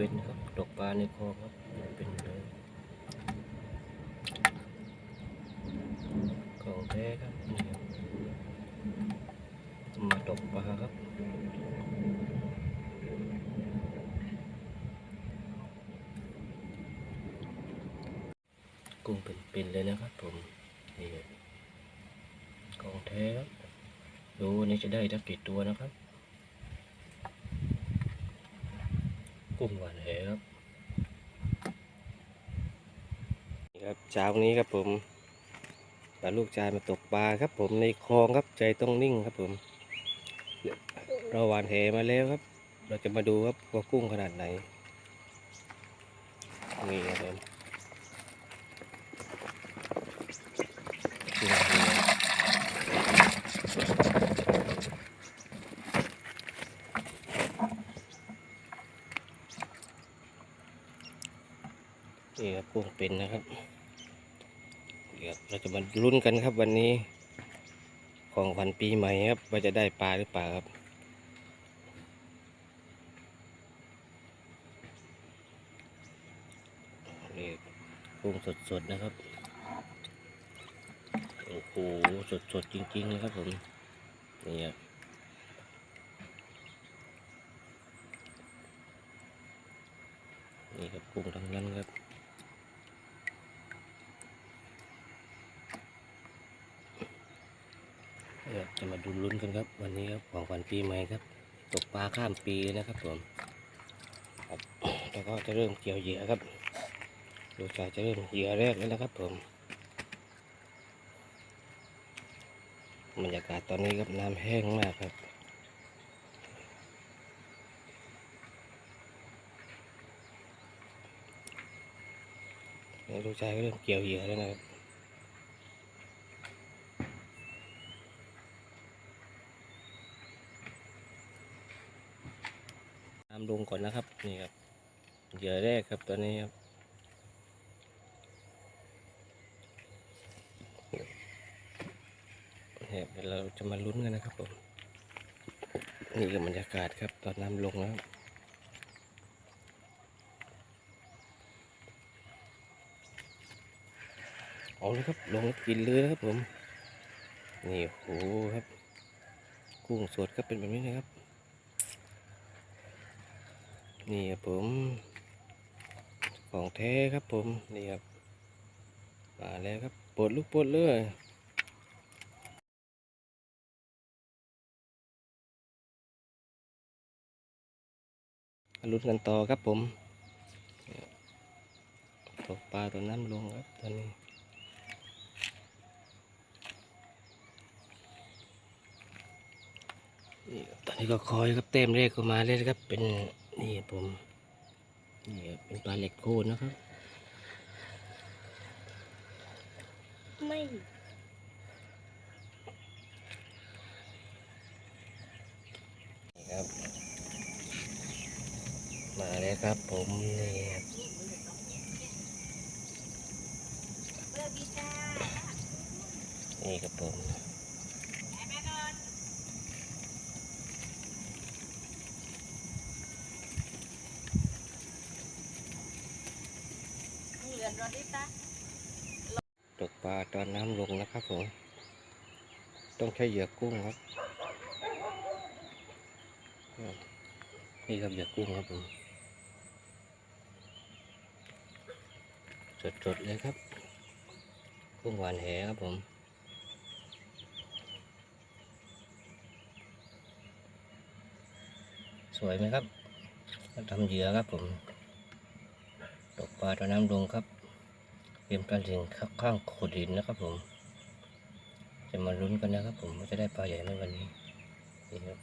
เป็นครับตกปลาในคลองครับเป็นเลยของแท้ครับนี่ครับมาตกปลาครับกุ้งเป็นๆเลยนะครับผมนี่ของแท้ครับดูวันนี้จะได้สักกี่ตัวนะครับ กลุ่มก่อนแหครับครับเช้านี้ครับผมปลาลูกชายมาตกปลาครับ ผมในคลองครับใจต้องนิ่งครับผม เราหวานแหมาแล้วครับ เราจะมาดูครับว่ากุ้งขนาดไหนครับผมกุ้งแห นี่ครับกุ้งเป็นนะครับเดี๋ยวเราจะมาลุ้นกันครับวันนี้ ของขวัญปีใหม่ครับ ว่าจะได้ปลาหรือเปล่าครับนี่กุ้งสดๆนะครับโอ้โหสดๆจริงๆนะครับผมนี่ครับนี่ครับกุ้งทั้งนั้นครับ เดี๋ยว จะมาดูลุ้นกันครับ วันนี้ครับของขวัญปีใหม่ครับ ตกปลาข้ามปีนะครับผมแล้วก็จะเริ่มเกี่ยวเหยื่อครับดูชายจะเริ่มเหยื่อแรกแล้วนะครับผมบรรยากาศตอนนี้ครับน้ำแห้งมากครับดูชายก็เริ่มเกี่ยวเหยื่อแล้วนะครับ น้ำลงก่อนนะครับ นี่ครับเหยื่อแรกครับตอนนี้ครับเนี่ยเดี๋ยวเราจะมาลุ้นกันนะครับผมนี่คือบรรยากาศครับตอนน้ำลงแล้วเอาเลยครับลงกินเลยนะครับผม นี่โหครับ กุ้งสดก็เป็นแบบนี้นะครับ นี่ครับผม ของแท้ครับผม นี่ครับ มาแล้วครับปลดลูกปลดเลยลุ้นกันต่อครับผม ตกปลาตัวน้ำลงครับตอนนี้นี่ตอนนี้ก็คอยครับเต็มเลขก็มาเลยครับเป็น นี่ครับผมนี่ครับเป็นปลาเหล็กโคนนะครับ ไม่นี่ครับ มาแล้วครับผมนี่ครับนี่ครับผม อนรถดิตาตกปลาตอนน้ำลงนะครับผม ต้องใช้เหยื่อกุ้งครับ นี่ครับเหยื่อกุ้งครับผมสดๆเลยครับ กุ้งหวานแหครับผมสวยไหมครับมาทำเหยื่อครับผม ตกปลาตอนน้ำลงครับ รียมปลาถึงข้างโขดหินนะครับผม จะมาลุ้นกันนะครับผมว่าจะได้ปลาใหญ่ไหมวันนี้นี่ครับ